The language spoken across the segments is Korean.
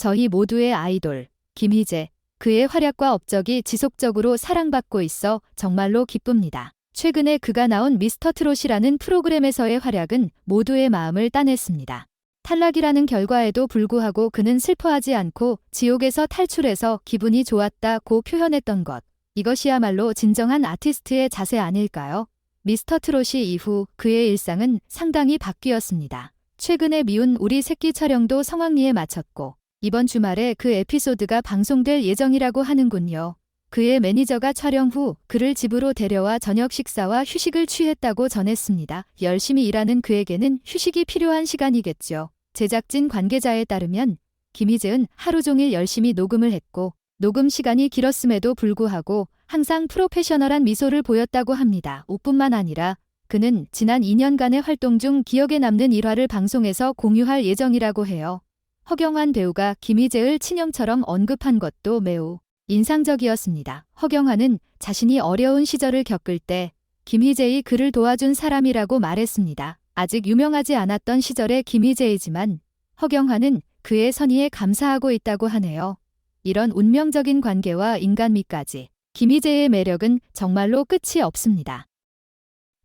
저희 모두의 아이돌, 김희재. 그의 활약과 업적이 지속적으로 사랑받고 있어 정말로 기쁩니다. 최근에 그가 나온 미스터 트롯이라는 프로그램에서의 활약은 모두의 마음을 따냈습니다. 탈락이라는 결과에도 불구하고 그는 슬퍼하지 않고 지옥에서 탈출해서 기분이 좋았다고 표현했던 것. 이것이야말로 진정한 아티스트의 자세 아닐까요? 미스터 트롯이 이후 그의 일상은 상당히 바뀌었습니다. 최근에 미운 우리 새끼 촬영도 성황리에 마쳤고 이번 주말에 그 에피소드가 방송될 예정이라고 하는군요. 그의 매니저가 촬영 후 그를 집으로 데려와 저녁 식사와 휴식을 취했다고 전했습니다. 열심히 일하는 그에게는 휴식이 필요한 시간이겠죠. 제작진 관계자에 따르면 김희재은 하루 종일 열심히 녹음을 했고 녹음 시간이 길었음에도 불구하고 항상 프로페셔널한 미소를 보였다고 합니다. 옷뿐만 아니라 그는 지난 2년간의 활동 중 기억에 남는 일화를 방송에서 공유할 예정이라고 해요. 허경환 배우가 김희재를 친형처럼 언급한 것도 매우 인상적이었습니다. 허경환은 자신이 어려운 시절을 겪을 때 김희재의 그를 도와준 사람이라고 말했습니다. 아직 유명하지 않았던 시절의 김희재이지만 허경환은 그의 선의에 감사하고 있다고 하네요. 이런 운명적인 관계와 인간미까지 김희재의 매력은 정말로 끝이 없습니다.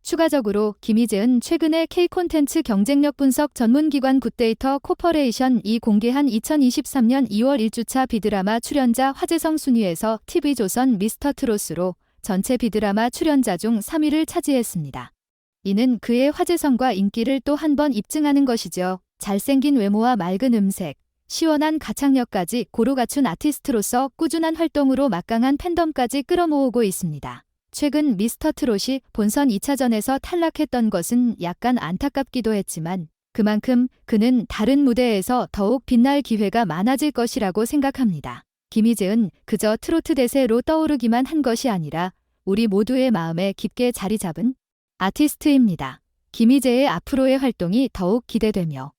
추가적으로 김희재은 최근에 K콘텐츠 경쟁력 분석 전문기관 굿데이터 코퍼레이션이 공개한 2023년 2월 1주차 비드라마 출연자 화제성 순위에서 TV조선 미스터 트롯으로 전체 비드라마 출연자 중 3위를 차지했습니다. 이는 그의 화제성과 인기를 또 한 번 입증하는 것이죠. 잘생긴 외모와 맑은 음색, 시원한 가창력까지 고루 갖춘 아티스트로서 꾸준한 활동으로 막강한 팬덤까지 끌어모으고 있습니다. 최근 미스터 트롯이 본선 2차전에서 탈락했던 것은 약간 안타깝기도 했지만 그만큼 그는 다른 무대에서 더욱 빛날 기회가 많아질 것이라고 생각합니다. 김희재은 그저 트로트 대세로 떠오르기만 한 것이 아니라 우리 모두의 마음에 깊게 자리 잡은 아티스트입니다. 김희재의 앞으로의 활동이 더욱 기대되며